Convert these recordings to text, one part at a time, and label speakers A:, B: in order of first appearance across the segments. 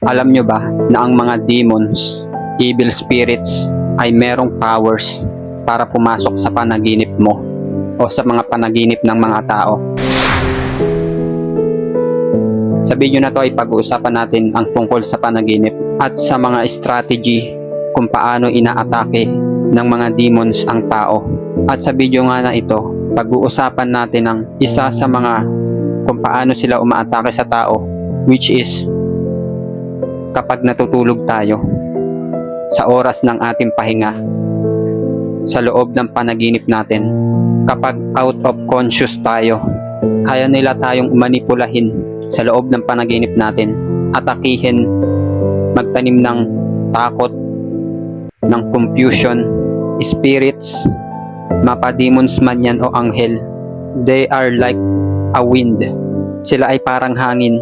A: Alam nyo ba na ang mga demons, evil spirits, ay merong powers para pumasok sa panaginip mo o sa mga panaginip ng mga tao? Sa video na to ay pag-uusapan natin ang tungkol sa panaginip at sa mga strategy kung paano inaatake ng mga demons ang tao. At sa video nga na ito, pag-uusapan natin ang isa sa mga kung paano sila umaatake sa tao which is kapag natutulog tayo sa oras ng ating pahinga sa loob ng panaginip natin kapag out of conscious tayo kaya nila tayong manipulahin sa loob ng panaginip natin atakihin magtanim ng takot ng confusion spirits mapademons man yan o anghel they are like a wind. Sila ay parang hangin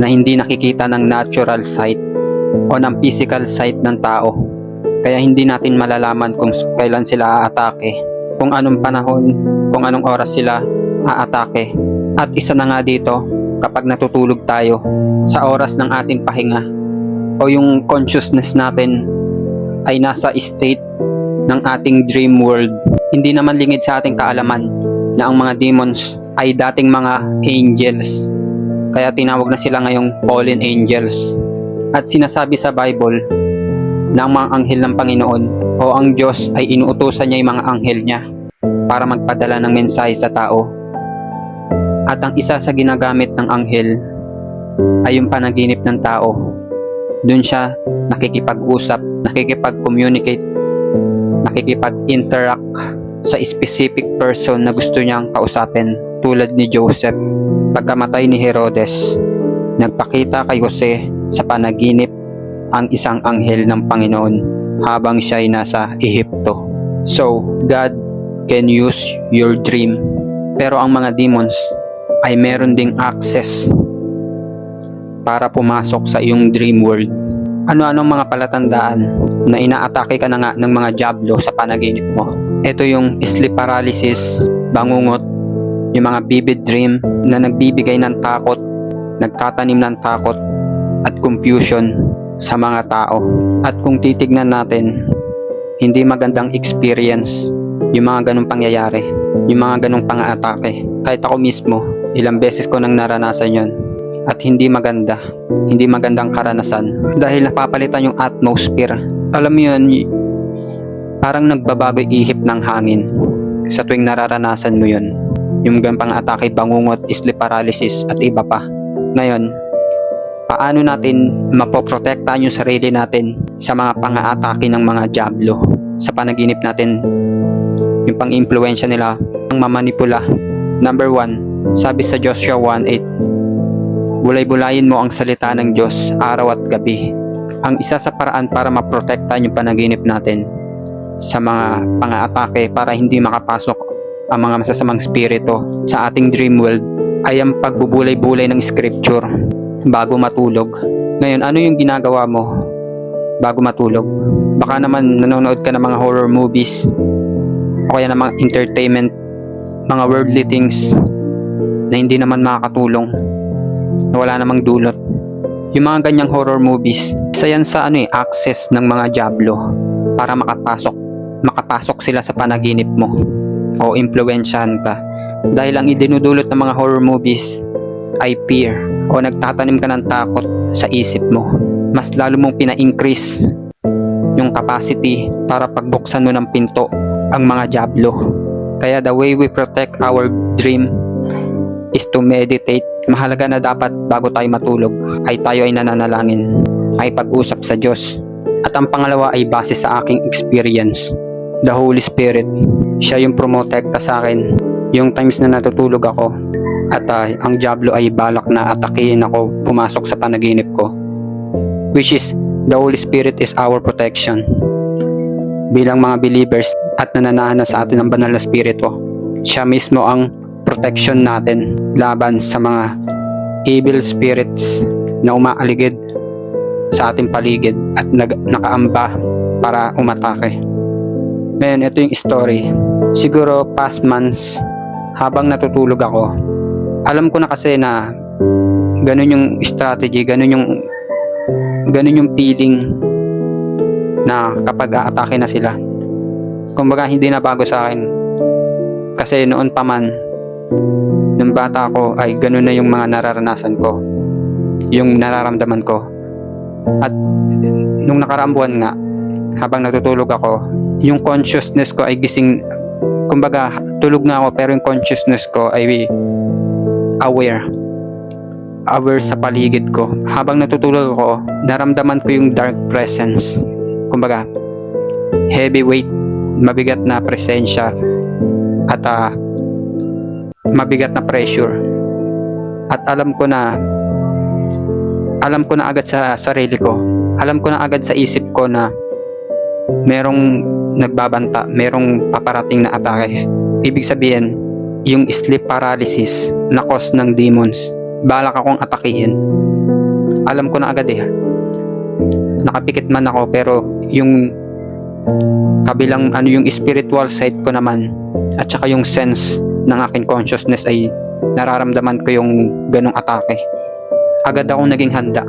A: na hindi nakikita ng natural sight o ng physical sight ng tao. Kaya hindi natin malalaman kung kailan sila aatake, kung anong panahon, kung anong oras sila aatake. At isa na nga dito, kapag natutulog tayo sa oras ng ating pahinga o yung consciousness natin ay nasa state ng ating dream world. Hindi naman lingid sa ating kaalaman na ang mga demons ay dating mga angels kaya tinawag na sila ngayong fallen angels. At sinasabi sa Bible na ang mga anghel ng Panginoon o ang Diyos ay inuutosan niya yung mga anghel niya para magpadala ng mensahe sa tao. At ang isa sa ginagamit ng anghel ay yung panaginip ng tao. Doon siya nakikipag-usap, nakikipag-communicate, nakikipag-interact sa specific person na gusto niyang kausapin tulad ni Joseph pagkamatay ni Herodes, nagpakita kay Jose sa panaginip ang isang anghel ng Panginoon habang siya ay nasa Ehipto. So, God can use your dream. Pero ang mga demons ay meron ding access para pumasok sa iyong dream world. Ano-anong mga palatandaan na inaatake ka na nga ng mga diablo sa panaginip mo? Ito yung sleep paralysis, bangungot, yung mga vivid dream na nagbibigay ng takot, nagtatanim ng takot at confusion sa mga tao. At kung titignan natin, hindi magandang experience yung mga ganong pangyayari, yung mga ganong pang-atake. Kahit ako mismo, ilang beses ko nang naranasan yon at hindi maganda, hindi magandang karanasan dahil napapalitan yung atmosphere. Alam mo yun, parang nagbabago ihip ng hangin sa tuwing nararanasan mo yun yung gampang atake, bangungot, sleep paralysis at iba pa. Ngayon, paano natin mapoprotektahan yung sarili natin sa mga pang-aatake ng mga diablo? Sa panaginip natin yung pang-impluensya nila ang mamanipula. Number one sabi sa Joshua 1.8 bulay-bulayin mo ang salita ng Diyos araw at gabi. Ang isa sa paraan para maprotektahan yung panaginip natin sa mga pang-aatake para hindi makapasok ang mga masasamang spirito sa ating dream world ay ang pagbubulay-bulay ng scripture bago matulog. Ngayon, ano yung ginagawa mo bago matulog? Baka naman nanonood ka ng mga horror movies o kaya ng mga entertainment, mga worldly things na hindi naman makakatulong, na wala namang dulot. Yung mga ganyang horror movies, isa yan sa ano eh, access ng mga diablo para makapasok, makapasok sila sa panaginip mo o impluensyahan ka. Dahil ang idinudulot ng mga horror movies ay fear o nagtatanim ka ng takot sa isip mo. Mas lalo mong pina-increase yung capacity para pagbuksan mo ng pinto ang mga diablo. Kaya the way we protect our dream is to meditate. Mahalaga na dapat bago tayo matulog ay tayo ay nananalangin, ay pag-usap sa Diyos. At ang pangalawa ay base sa aking experience. The Holy Spirit. Siya yung promotekta sa akin. Yung times na natutulog ako at uh, ang Diablo ay balak na atakihin ako pumasok sa panaginip ko. Which is the Holy Spirit is our protection. Bilang mga believers at nananahan na sa atin ng banal na spirito siya mismo ang protection natin laban sa mga evil spirits na umaaligid sa ating paligid at nag- nakaamba para umatake ngayon ito yung story siguro past months habang natutulog ako alam ko na kasi na ganun yung strategy ganun yung ganun yung feeling na kapag aatake na sila. Kumbaga hindi na bago sa akin. Kasi noon pa man, nung bata ako ay ganun na yung mga nararanasan ko. Yung nararamdaman ko. At nung nakaraang buwan nga, habang natutulog ako, yung consciousness ko ay gising, kumbaga tulog nga ako pero yung consciousness ko ay aware aware sa paligid ko. Habang natutulog ako, naramdaman ko yung dark presence. Kumbaga, heavyweight, mabigat na presensya at ah, mabigat na pressure. At alam ko na alam ko na agad sa sarili ko. Alam ko na agad sa isip ko na merong nagbabanta, merong paparating na atake. Ibig sabihin, yung sleep paralysis na cause ng demons balak akong atakihin. Alam ko na agad eh. Nakapikit man ako pero yung kabilang ano yung spiritual side ko naman at saka yung sense ng aking consciousness ay nararamdaman ko yung ganong atake. Agad akong naging handa.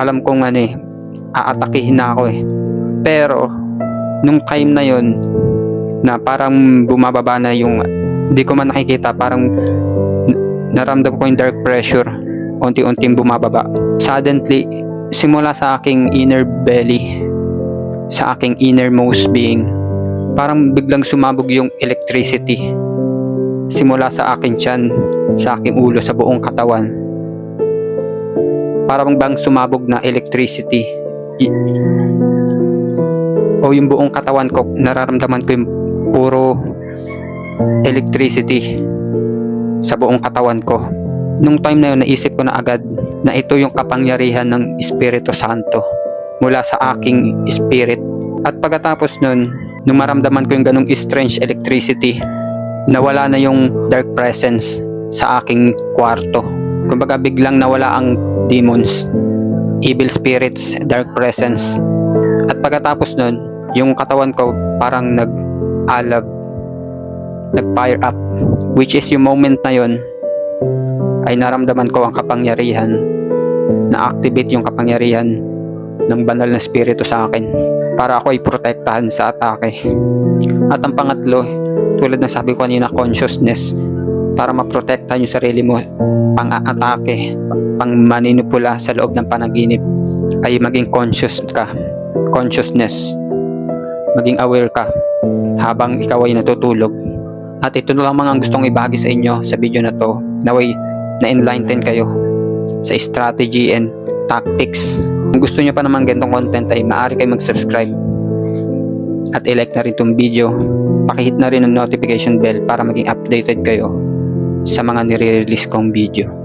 A: Alam kong ano eh, aatakihin na ako eh. Pero nung time na yon na parang bumababa na yung hindi ko man nakikita parang naramdam ko yung dark pressure unti-unting bumababa. Suddenly simula sa aking inner belly sa aking innermost being parang biglang sumabog yung electricity simula sa aking tiyan sa aking ulo sa buong katawan. Parang bang sumabog na electricity o yung buong katawan ko nararamdaman ko yung puro electricity sa buong katawan ko. Nung time na yun, naisip ko na agad na ito yung kapangyarihan ng Espiritu Santo mula sa aking spirit. At pagkatapos nun, nung maramdaman ko yung ganong strange electricity, nawala na yung dark presence sa aking kwarto. Kumbaga biglang nawala ang demons, evil spirits, dark presence. At pagkatapos nun, yung katawan ko parang nag-alab, nag-fire up which is yung moment na yon ay naramdaman ko ang kapangyarihan. Na-activate yung kapangyarihan ng banal na spirito sa akin para ako ay protektahan sa atake. At ang pangatlo tulad ng sabi ko kanina consciousness para maprotektahan yung sarili mo pang-atake pang maninupula sa loob ng panaginip ay maging conscious ka consciousness maging aware ka habang ikaw ay natutulog at ito na mga ang gustong ibahagi sa inyo sa video na to. Naway na-enlighten kayo sa strategy and tactics. Kung gusto niyo pa naman ganitong content ay maaari kayo mag-subscribe at i-like na rin itong video. Pakihit na rin ang notification bell para maging updated kayo sa mga nire-release kong video.